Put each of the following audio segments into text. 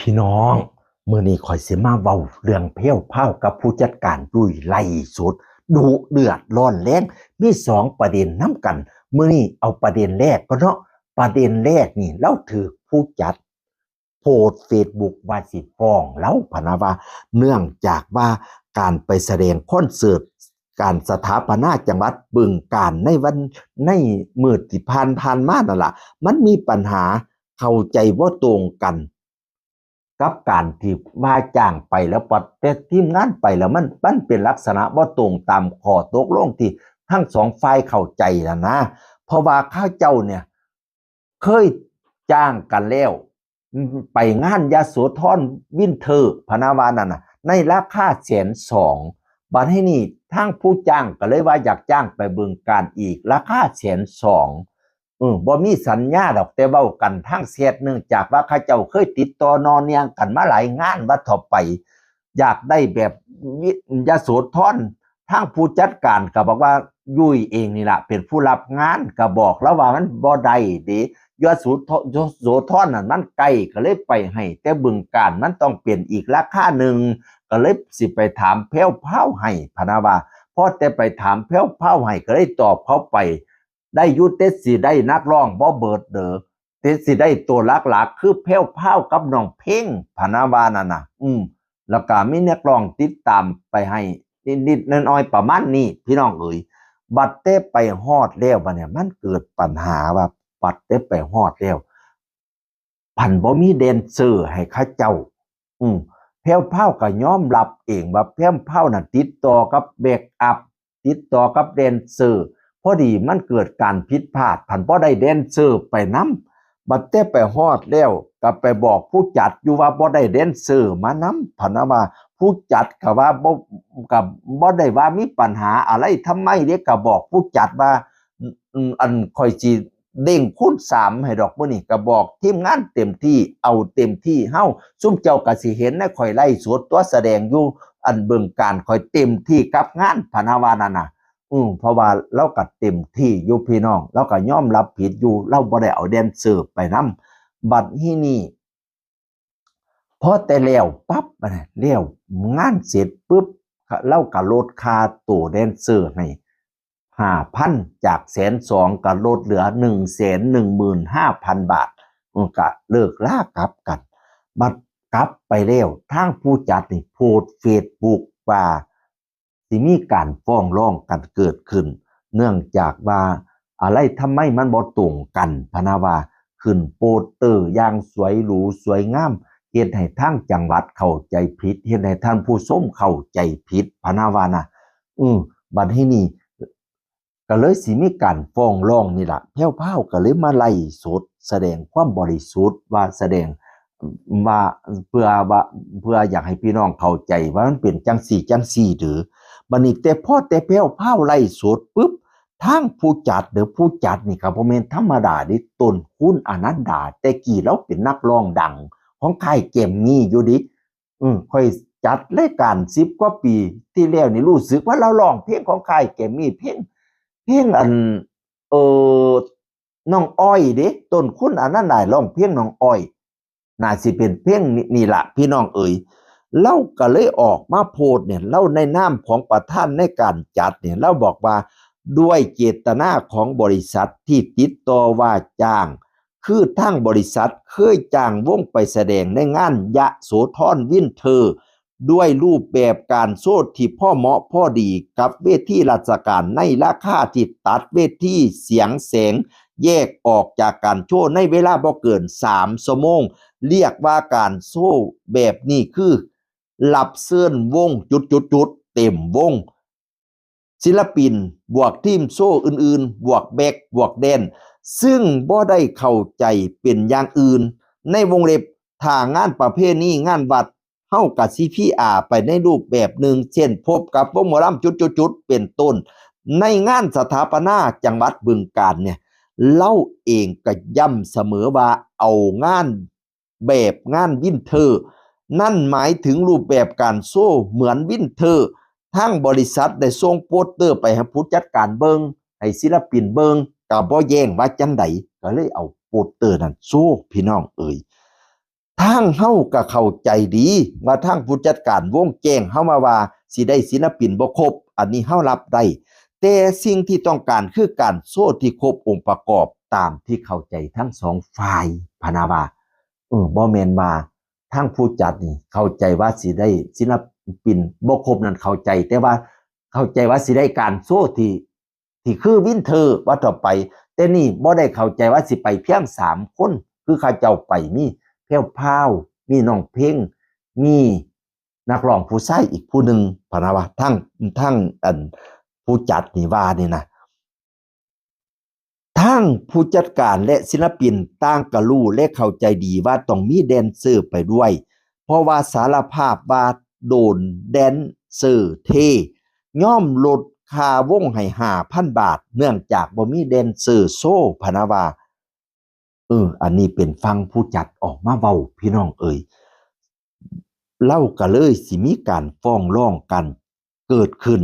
พี่น้องเมื่อนี้ข่อยเสิมาเว้าเรื่องเพี้ยวเผากับผู้จัดการดุยไล่สุดดุเดือดร้อนแรงมีสองประเด็นน้ำกันเมื่อนี้เอาประเด็นแรกก็เนาะประเด็นแรกนี่เล่าถือผู้จัดโพสเฟซบุ๊กว่าสิฟ้องเล่าพนะว่าเนื่องจากว่าการไปแสดงคอนเสิร์ตการสถาปนาจังหวัดบึงการในวันในมือที่ผ่านผ่านมานั่นละมันมีปัญหาเข้าใจว่าตรงกัน กับการที่ว่าจ้างไปแล้วปแต่ทีมงานไปแล้วมันมันเป็นลักษณะว่าตรงตามข้อตกลงที่ทั้งสองฝ่ายเข้าใจแล้วนะ เพราะว่าข้าเจ้าเนี่ย เคยจ้างกันแล้ว ไปงานยาโสธรวินเทอร์พนาวานั่นนะในราคาแสนสองบัดให้นี่ทางผู้จ้างก็เลยว่าอยากจ้างไปเบึงการอีกราคาแสนสอง ออบ่มีสัญญาดอกแต่เว้ากันทางเสียดเนื่องจากว่าข้าเจ้าเคยติดต่อนอนเนียงกันมาหลายงานว่าถอไป อยากได้แบบยาโสธรทางผู้จัดการก็บอกว่ายุ้ยเองนี่แหละเป็นผู้รับงานก็บอกแล้วว่ามันบ่ได้ด้ยอดสูทยโสธรน่ะมันไกลก็เลยไปให้ แต่บึงการมันต้องเปลี่ยนอีกราคาหนึ่งก็เลยสิไปถามแพ้วเผาให้พนาว่าพอแต่ไปถามแพ้วเผาให้ก็เลยตอบเขาไป ได้ยุติสิได้นักร้องบ่เบิดเด้อเตสิได้ตัวหลักๆ คือแพ้วเผากับน้องเพ่งพนาวานั่นนะอืมแล้วก็มีนักร้องติดตามไปให้นิดๆน้อยๆประมาณนี้พี่น้องเอ๋ยบัดเต้ไปฮอดแล้วบัดเนี่ยมันเกิดปัญหาว่าปัดได้ไปฮอดแล้วพันบ่มีแดนเซอร์ให้ข้าเจ้า อืมแพ้วเผาก็ยอมรับเองว่าแพ้วเผาน่ะติดต่อกับแบกอัพติดต่อกับแดนเซอร์ พอดีมันเกิดการผิดพลาดพันบ่อได้แดนเซอร์ไปนํบัดแต่ไปฮอดแล้วก็ไปบอกผู้จัดอยู่ว่าบ่ได้แดนเซอร์มานํพันว่าผู้จัดก็ว่าบ่กับบ่ได้ว่ามีปัญหาอะไรทำไมเด้ก็บอกผู้จัดว่าอันคอยสิเด้งคูณสามให้ดอกมื้อนี้ก็บอกทีมงานเต็มที่เอาเต็มที่เฮาซุ่มเจ้าก็สิเห็นนข่อยไล่สวดตัวแสดงอยู่อันเบิ่งการข่อยเต็มที่กับงานพนาวานั่นน่ะ อืมเพราะว่าเราก็เต็มที่อยู่พี่น้องเราก็ยอมรับผิดอยู่ เราบ่ได้เอาแดนเซอร์ไปนํบัดนี้นี่พอแต่แล้วปั๊บอะนะแล้วงานเสร็จปุ๊บเราก็ลดค่าตัวแดนเซอร์ให้ห้าพันจากแสนสองก็ลดเหลือหนึ่งแสนหนึ่งหมื่นห้าพันบาทก็เลิกลากลับกัน บัดกลับไปแล้วทางผู้จัดนี่โพสเฟซบุ๊กว่า สิมีการฟ้องร้องกันเกิดขึ้น เนื่องจากว่าอะไรทำไมมันบ่ตรงกันพนาว่าขึ้นโปสเตอร์อย่างสวยหรูสวยงามเฮ็ดให้ทางจังหวัดเข้าใจผิดเฮ็ดให้ท่านผู้ชมเข้าใจผิดพนาวานะอือบัดนี้นี่ก็เลยสิมีการฟ้องร้องนี่ล่ะแพ้วๆก็เลยมาไล่สดแสดงความบริสุทธิ์ว่าแสดงว่าเพื่อว่าเพื่ออยากให้พี่น้องเข้าใจว่ามันเป็นจังสี่จังสี่หรือ บัดนี้แต่พ่อแต่แพ้วพาวไล่สดปุ๊บทางผู้จัดหรือผู้จัดนี่ครับบ่แม่นธรรมดาดิตนคุณอนันดา แต่กี้เราเป็นนักร้องดัง ของค่ายเกมมี่อยู่ดิอืมค่อยจัดรายการ10กว่าปีที่แล้วนี่รู้สึกว่าเราร้องเพลงของค่ายเกมมี่เพลงเพลงอันเออน้องอ้อยเด้ต้นคุณอนันดาร้องเพลงน้องอ้อยน่าสิเป็นเพียงนี่นี่ละพี่น้องเอ๋ย เล่าก็เลยออกมาโพดเนี่ยเล่าในนามของประธานในการจัดเนี่ยเล่าบอกว่าด้วยเจตนาของบริษัทที่ติดต่อว่าจ้าง คือทั้งบริษัทเคยจ้างวงไปแสดงในงานยะโสธรวินเทอร์ ด้วยรูปแบบการโซดที่พ่อเหมาะพ่อดีกับเวทีราชการในราคาที่ตัดเวทีเสียงแสงแยกออกจากการโชว์ในเวลาบ่เกิน3ชั่วโมง เรียกว่าการโซ่แบบนี้คือ หลับเสื้อนวงจุดจุดจุดเต็มวง ศิลปิน บวกทีมโซ่อื่นๆ บวกแบกบวกแดน ซึ่งบ่ได้เข้าใจเป็นอย่างอื่น ในวงเล็บถ้างานประเภทนี้งานวัดเฮากับ CPR ไปในรูปแบบหนึ่ง เช่น พบกับวงหมอลำจุดๆๆเป็นต้น ในงานสถาปนาจังหวัดบึงกาฬเนี่ยเล่าเองก็ย้ำเสมอว่าเอางานแบบงานวินเทอร์ นั่นหมายถึงรูปแบบการโซ่เหมือนวินเทอร์ทั้งบริษัทได้ส่งโปสเตอร์ไปให้ผู้จัดการเบิงให้ศิลปินเบิงก็บ่แย่งว่าจังใดก็เลยเอาโปสเตอร์นั้นโซ่พี่น้องเอ่ยทางทั้งเฮาก็เข้าใจดีว่าทั้งผู้จัดการวงแจ้งเฮามาว่าสิได้ศิลปินบ่ครบ อันนี้เฮารับได้แต่สิ่งที่ต้องการคือการโซ่ที่ครบองค์ประกอบตามที่เข้าใจทั้งสองฝ่ายพนาวาเออบ่แมนว่า ทั้งผู้จัดนี่เข้าใจว่าสิได้ศิลปินบ่ครบนั้นเข้าใจ แต่ว่าเข้าใจว่าสิได้การโซ่ที่ที่คือวินเทอร์ว่าต่อไป แต่นี่บ่ได้เข้าใจว่าสิไปเพียงสามคนคือเขาเจ้าไปมีเพียวพาวมีน้องเพ่งมีนักร้องผู้ชายอีกผู้หนึ่งพนาว่าทั้งทั้งอันผู้จัดนี่ว่านี่นะ ทั้งผู้จัดการและศิลปินต่างกระรู้และเข้าใจดีว่าต้องมีแดนเซอร์ไปด้วย เพราะว่าสารภาพว่าโดนแดนเซอร์เทย่อมลดคาวงให้หาพันบาท เนื่องจากบ่มีแดนเซอร์โซ่พนะว่าเออ อันนี้เป็นฟังผู้จัดออกมาเว้าพี่น้องเอ่ยเล่าก็เลยสิมีการฟ้องร้องกันเกิดขึ้น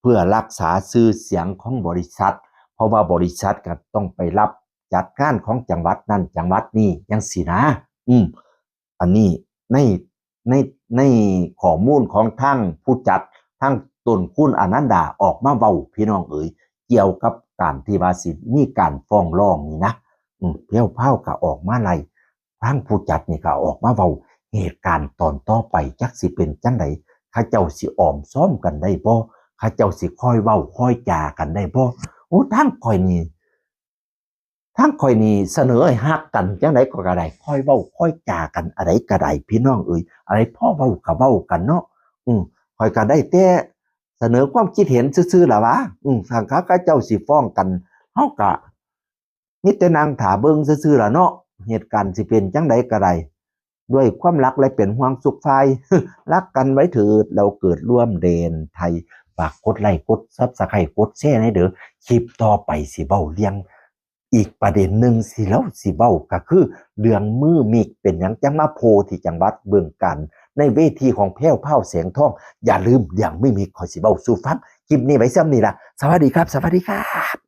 เพื่อรักษาชื่อเสียงของบริษัท เพราะว่าบริษัทก็ต้องไปรับจัดงานของจังหวัดนั้นจังหวัดนี้ยังสินะ อืม อันนี้ในในในข้อมูลของทั้งผู้จัดทั้งตนคุณอนันดาออกมาเว้าพี่น้องเอ๋ยเกี่ยวกับการที่ว่าสิมีการฟ้องร้องนี่นะอืมเพี้ยวเผาก็ออกมาไล่ทั้งผู้จัดนี่ก็ออกมาเว้าเหตุการณ์ตอนต่อไปจักสิเป็นจังไดข้าเจ้าสิออมซ้อมกันได้บ่ข้าเจ้าสิคอยเว้าคอยจากันได้บ่ โอ้ทั้งคอยนี่ทั้งคอยนี่เสนอให้ฮักกันจังไดก็กระไดคอยเว้าคอยจากันอะไรกระไดพี่น้องเอ่ยอะไรพ่อเว้าก็เว้ากันเนาะอืมคอยก็ได้แต่เสนอความคิดเห็นซื่อๆล่ะวะอืมทางเขาก็เจ้าสิฟ้องกันเฮาก็มีแต่นางถาเบิ่งซื่อๆล่ะเนาะเหตุการณ์สิเป็นจังไดก็ไดด้วยความรักและเป็นห่วงสุขไฟรักกันไว้เถิดเราเกิดร่วมเดนไทย ฝากกดไลค์กดซับสไครต์กดแชร์ให้เด้อคลิปต่อไปสิเบ้าเลี้ยง อีกประเด็นหนึ่งสิแล้วสิเบ้าก็คือ เรื่องมือมีกเป็นยังจังมาโพที่จังหวัดเบืองกัน ในเวทีของแพ้วเผาเสียงทอง อย่าลืมอย่างไม่มีขอยสิเบ้าสู่ฟังคลิปนี้ไว้ซ้ำนี่ละสวัสดีครับ สวัสดีครับ